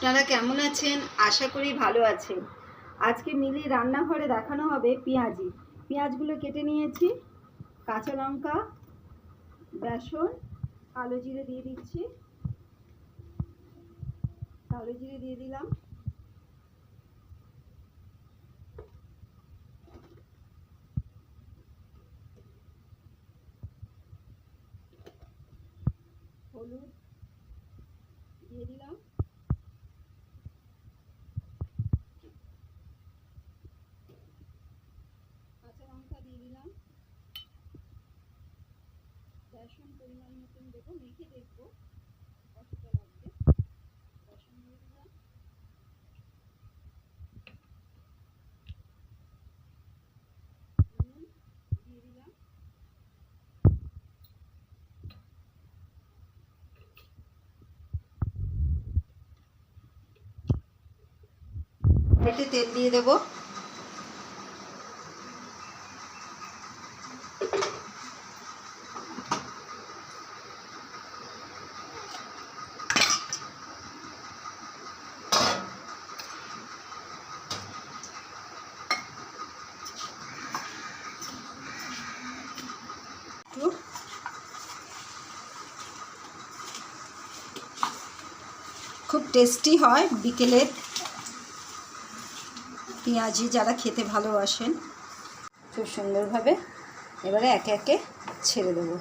আপনারা কেমন আছেন? আশা করি ভালো আছেন। আজকে মিলি রান্নাঘরে দেখানো হবে পেঁয়াজি। পেঁয়াজগুলো কেটে নিয়েছি, কাঁচা লঙ্কা, বেসন, কালো জিরে দিয়ে দিচ্ছি। কালো জিরে দিয়ে দিলাম। হলুদ দিয়ে দিলাম কাঁচা লঙ্কা দিয়ে দিলাম বেসন পরিমাণ মতন দেবো, মেখে দেখব। কতটা লাগবে? বেসন দিয়ে দিলাম। নুন দিয়ে দিলাম তেল দিয়ে দেবো একটু খুব টেস্টি হয় বিকেলের পেঁয়াজি যারা খেতে ভালোবাসেন, খুব সুন্দরভাবে এবারে একে একে ছেড়ে দেবো।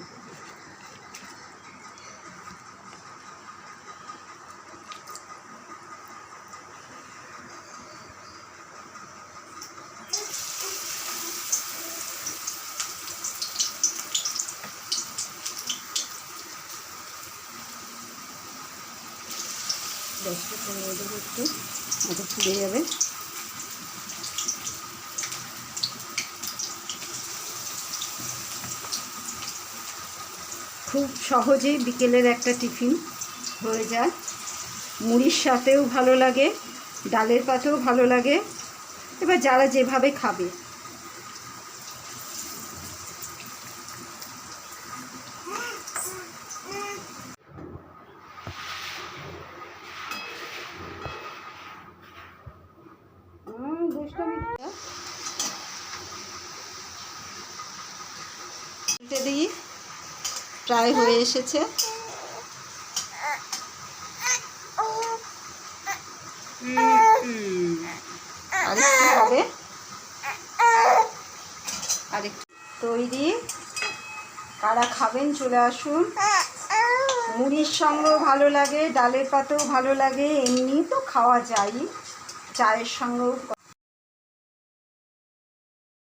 দশটা পনেরো দেবো একটু এটা ফুলে যাবে। খুব সহজেই বিকেলের একটা টিফিন হয়ে যায়। মুড়ির সাথেও ভালো লাগে, ডালের পাতেও ভালো লাগে। এবার যারা যেভাবে খাবে। উল্টে দিই প্রায় হয়ে এসেছে। আরেকটু তৈরি। কারা খাবেন চলে আসুন। মুড়ির সঙ্গেও ভালো লাগে, ডালের পাতেও ভালো লাগে, এমনি তো খাওয়া যায় চায়ের সঙ্গেও